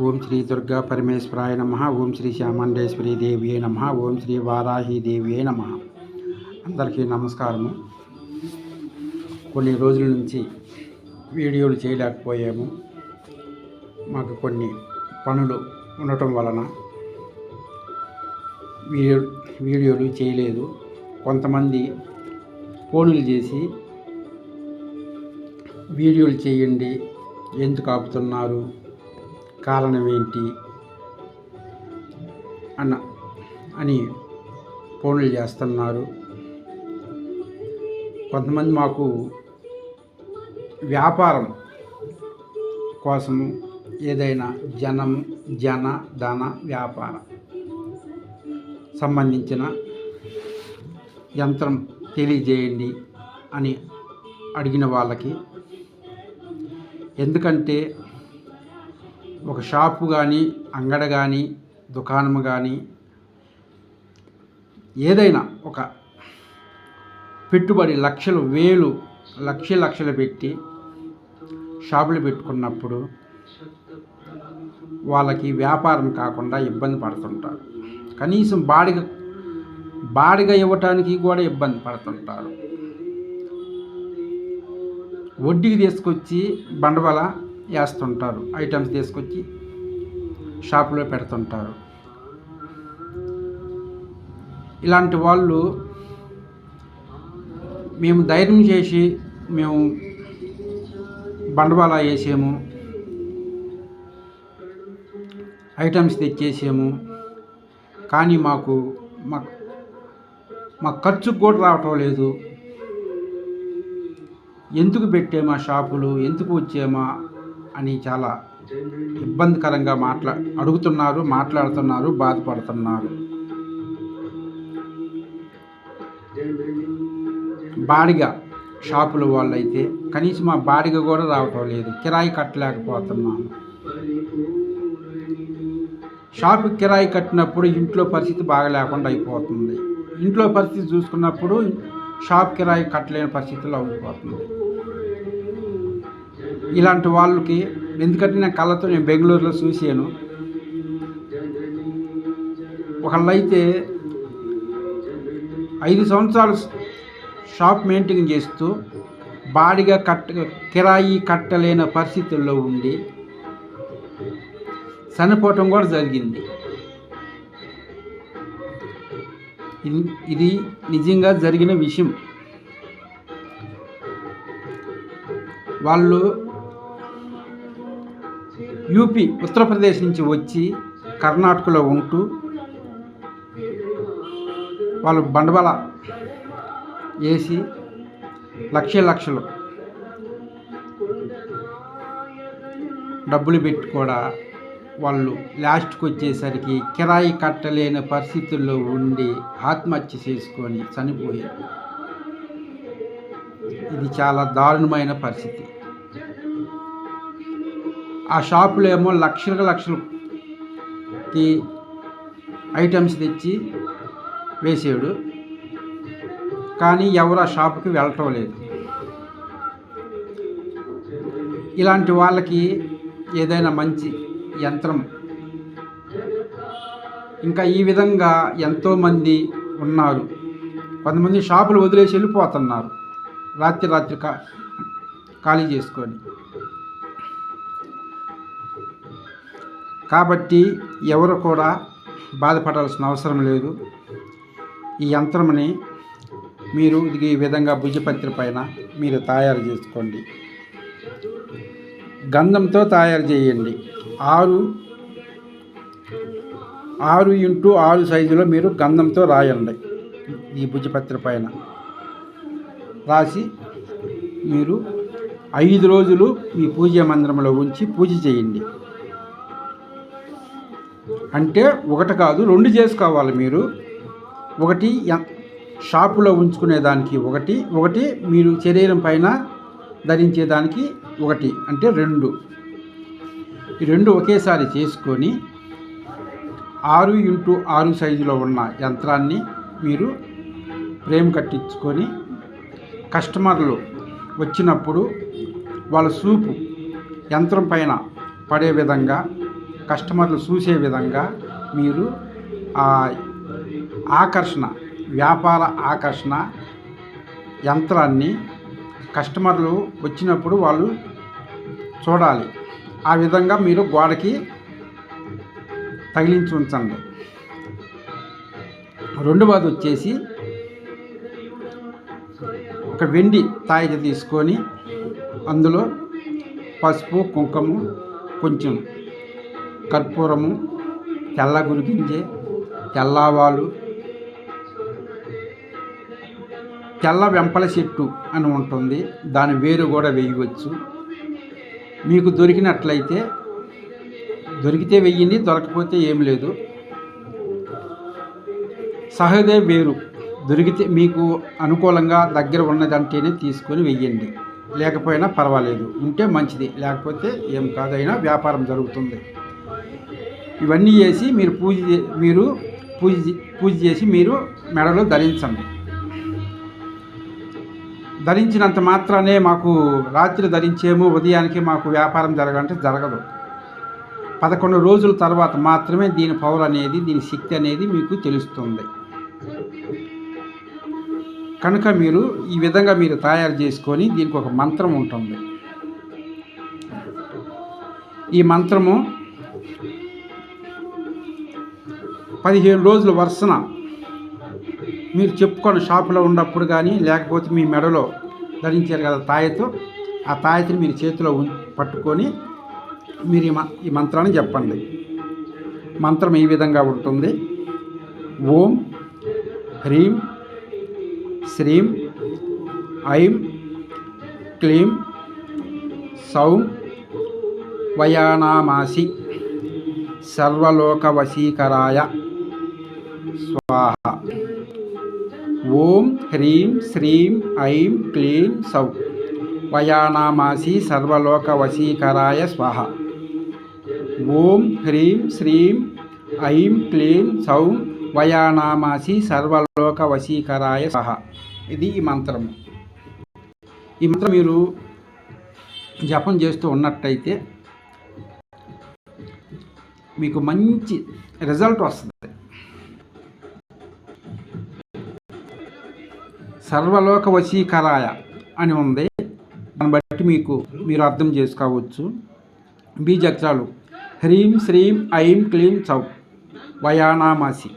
ఓం శ్రీ దుర్గా పరమేశ్వరాయ నమ. ఓం శ్రీ శ్యామండేశ్వరి దేవి నమ. ఓం శ్రీ వారాహి దేవియే నమ. అందరికీ నమస్కారము. కొన్ని రోజుల నుంచి వీడియోలు చేయలేకపోయాము. మాకు కొన్ని పనులు ఉండటం వలన వీడియో వీడియోలు చేయలేదు. కొంతమంది ఫోనులు చేసి వీడియోలు చేయండి ఎందుకు ఆపుతున్నారు? కారణం ఏంటి అన్న అని ఫోన్లు చేస్తున్నారు. కొంతమంది మాకు వ్యాపారం కోసము ఏదైనా జనం జన ధన వ్యాపారం సంబంధించిన యంత్రం తెలియజేయండి అని అడిగిన వాళ్ళకి ఎందుకంటే ఒక షాపు కానీ అంగడ కానీ దుకాణం కానీ ఏదైనా ఒక పెట్టుబడి లక్షలు వేలు లక్ష లక్షలు పెట్టి షాపులు పెట్టుకున్నప్పుడు వాళ్ళకి వ్యాపారం కాకుండా ఇబ్బంది పడుతుంటారు. కనీసం బాడిగ బాడిగ ఇవ్వటానికి కూడా ఇబ్బంది పడుతుంటారు. వడ్డీకి తీసుకొచ్చి బండవల వేస్తుంటారు ఐటమ్స్ తీసుకొచ్చి షాపులో పెడుతుంటారు. ఇలాంటి వాళ్ళు మేము ధైర్యం చేసి మేము బండవాలా వేసాము. ఐటమ్స్ తెచ్చేసాము. కానీ మాకు మా మా ఖర్చుకు కూడా రావటం లేదు. ఎందుకు పెట్టామా షాపులు? ఎందుకు వచ్చామా? అని చాలా ఇబ్బందికరంగా మాట్లా అడుగుతున్నారు మాట్లాడుతున్నారు బాధపడుతున్నారు. బాడిగ షాపుల వాళ్ళైతే కనీసం ఆ బాడిగ కూడా రావటం లేదు. కిరాయి కట్టలేకపోతున్నాను. షాపు కిరాయి కట్టినప్పుడు ఇంట్లో పరిస్థితి బాగా లేకుండా అయిపోతుంది. ఇంట్లో పరిస్థితి చూసుకున్నప్పుడు షాప్ కిరాయి కట్టలేని పరిస్థితిలో అయిపోతుంది. ఇలాంటి వాళ్ళకి ఎందుకంటే నేను కళ్ళతో నేను బెంగళూరులో చూశాను. ఒకళ్ళైతే ఐదు సంవత్సరాలు షాప్ మెయింటైన్ చేస్తూ బాడిగా కట్ట కిరాయి కట్టలేని పరిస్థితుల్లో ఉండి చనిపోవటం కూడా జరిగింది. ఇది- ఇది నిజంగా జరిగిన విషయం. వాళ్ళు యూపీ ఉత్తరప్రదేశ్ నుంచి వచ్చి కర్ణాటకలో ఉంటూ వాళ్ళు బండబల వేసి లక్ష లక్షలు డబ్బులు పెట్టి కూడా వాళ్ళు లాస్ట్కి వచ్చేసరికి కిరాయి కట్టలేని పరిస్థితుల్లో ఉండి ఆత్మహత్య చేసుకొని చనిపోయారు. ఇది చాలా దారుణమైన పరిస్థితి. ఆ షాపులో ఏమో లక్షలకు లక్షలకి ఐటమ్స్ తెచ్చి వేసాడు కానీ ఎవరు ఆ షాపుకి వెళ్ళటం లేదు. ఇలాంటి వాళ్ళకి ఏదైనా మంచి యంత్రం. ఇంకా ఈ విధంగా ఎంతోమంది ఉన్నారు. కొంతమంది షాపులు వదిలేసి వెళ్ళిపోతున్నారు. రాత్రి రాత్రి కా ఖాళీ చేసుకొని. కాబట్టి ఎవరు కూడా బాధపడాల్సిన అవసరం లేదు. ఈ యంత్రంని మీరు ఈ విధంగా భుజపత్రి పైన మీరు తయారు చేసుకోండి. గంధంతో తయారు చేయండి. ఆరు ఆరు ఇంటూ ఆరు సైజులో మీరు గంధంతో రాయండి ఈ భుజపత్రి పైన. రాసి మీరు ఐదు రోజులు మీ పూజ మందిరంలో ఉంచి పూజ చేయండి. అంటే ఒకటి కాదు రెండు చేసుకోవాలి మీరు. ఒకటి షాపులో షాపులో ఉంచుకునేదానికి ఒకటి ఒకటి మీరు శరీరం పైన ధరించేదానికి ఒకటి అంటే రెండు. ఈ రెండు ఒకేసారి చేసుకొని ఆరు ఇంటూ ఆరు సైజులో ఉన్న యంత్రాన్ని మీరు ఫ్రేమ్ కట్టించుకొని కస్టమర్లు వచ్చినప్పుడు వాళ్ళ సూపు యంత్రం పైన పడే విధంగా కస్టమర్లు చూసే విధంగా మీరు ఆ ఆకర్షణ వ్యాపార ఆకర్షణ యంత్రాన్ని కస్టమర్లు వచ్చినప్పుడు వాళ్ళు చూడాలి. ఆ విధంగా మీరు గోడకి తగిలించి ఉంచండి. రెండవది వచ్చేసి ఒక వెండి తాయిత తీసుకొని అందులో పసుపు కుంకుమ కొంచెం కర్పూరము తెల్ల గురిగింజే తెల్లవాలు తెల్ల వెంపల చెట్టు అని ఉంటుంది. దాని వేరు కూడా వేయవచ్చు. మీకు దొరికినట్లయితే దొరికితే వెయ్యండి దొరకపోతే ఏం లేదు. సహజే వేరు. దొరికితే మీకు అనుకూలంగా దగ్గర ఉన్నదంటేనే తీసుకొని వెయ్యండి. లేకపోయినా పర్వాలేదు. ఉంటే మంచిది. లేకపోతే ఏం కాదైనా వ్యాపారం జరుగుతుంది. ఇవన్నీ చేసి మీరు పూజ మీరు పూజ పూజ చేసి మీరు మెడలో ధరించండి. ధరించినంత మాత్రానే మాకు రాత్రి ధరించేమో ఉదయానికి మాకు వ్యాపారం జరగాలంటే జరగదు. పదకొండు రోజుల తర్వాత మాత్రమే దీని పవర్ అనేది దీని శక్తి అనేది మీకు తెలుస్తుంది. కనుక మీరు ఈ విధంగా మీరు తయారు చేసుకొని దీనికి ఒక మంత్రం ఉంటుంది. ఈ మంత్రము పదిహేను రోజుల వరుసన మీరు చెప్పుకొని షాపులో ఉన్నప్పుడు కానీ లేకపోతే మీ మెడలో ధరించారు కదా తాయతో ఆ తాయతిని మీరు చేతిలో ఉం- పట్టుకొని మీరు మ- ఈ మంత్రాన్ని చెప్పండి. మంత్రం ఈ విధంగా ఉంటుంది? ఓం హ్రీం శ్రీం ఐం క్లీం సౌం వయానామాసి. సర్వలోకవశీకరాయ. స్వాహ. ఓం హ్రీం శ్రీం ఐం క్లీం సౌ. వయానామాసి సర్వలోకవశీకరాయ స్వాహ. ఓం హ్రీం శ్రీం ఐం క్లీం సౌ. వయానామాసి సర్వలోకవశీకరాయ స్వాహ. ఇది ఈ మంత్రము. ఈ మంత్రం మీరు జపం చేస్తూ ఉన్నట్టయితే మీకు మంచి రిజల్ట్ వస్తుంది. సర్వలోక వశీకరాయ అని ఉంది. దాన్ని బట్టి మీకు మీరు అర్థం చేసుకోవచ్చు. బీజక్షరాలు. హ్రీం శ్రీం ఐం క్లీం చౌ. వయానామాసి.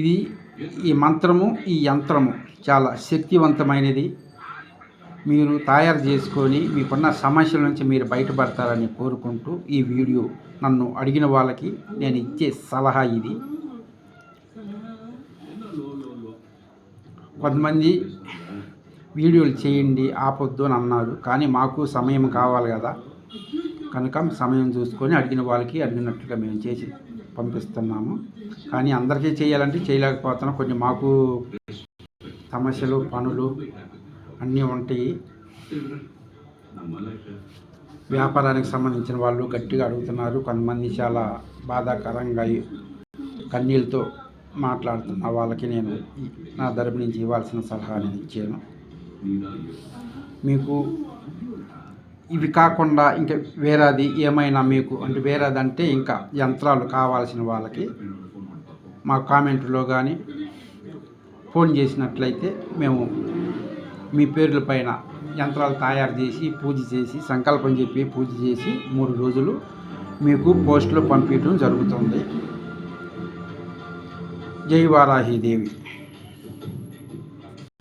ఇది ఈ మంత్రము ఈ యంత్రము. చాలా శక్తివంతమైనది. మీరు తయారు చేసుకొని మీకున్న సమస్యల నుంచి మీరు బయటపడతారని కోరుకుంటూ ఈ వీడియో నన్ను అడిగిన వాళ్ళకి నేను ఇచ్చే సలహా ఇది. కొంతమంది వీడియోలు చేయండి ఆపొద్దు అని అన్నారు. కానీ మాకు సమయం కావాలి కదా. కనుక సమయం చూసుకొని అడిగిన వాళ్ళకి అడిగినట్టుగా మేము చేసి పంపిస్తున్నాము. కానీ అందరికీ చేయాలంటే చేయలేకపోతున్నాం. కొన్ని మాకు సమస్యలు పనులు అన్నీ ఉంటాయి. వ్యాపారానికి సంబంధించిన వాళ్ళు గట్టిగా అడుగుతున్నారు. కొంతమంది చాలా బాధాకరంగా కన్నీళ్ళతో మాట్లాడుతున్న వాళ్ళకి నేను నా తరపు నుంచి ఇవ్వాల్సిన సలహా నేను ఇచ్చాను. మీకు ఇవి కాకుండా ఇంకా వేరేది ఏమైనా మీకు అంటే వేరేది అంటే ఇంకా యంత్రాలు కావాల్సిన వాళ్ళకి మా కామెంట్లో కానీ ఫోన్ చేసినట్లయితే మేము మీ పేర్ల పైన యంత్రాలు తయారు చేసి పూజ చేసి సంకల్పం చెప్పి పూజ చేసి మూడు రోజులు మీకు పోస్టులు పంపించడం జరుగుతుంది. జై వారాహీదేవి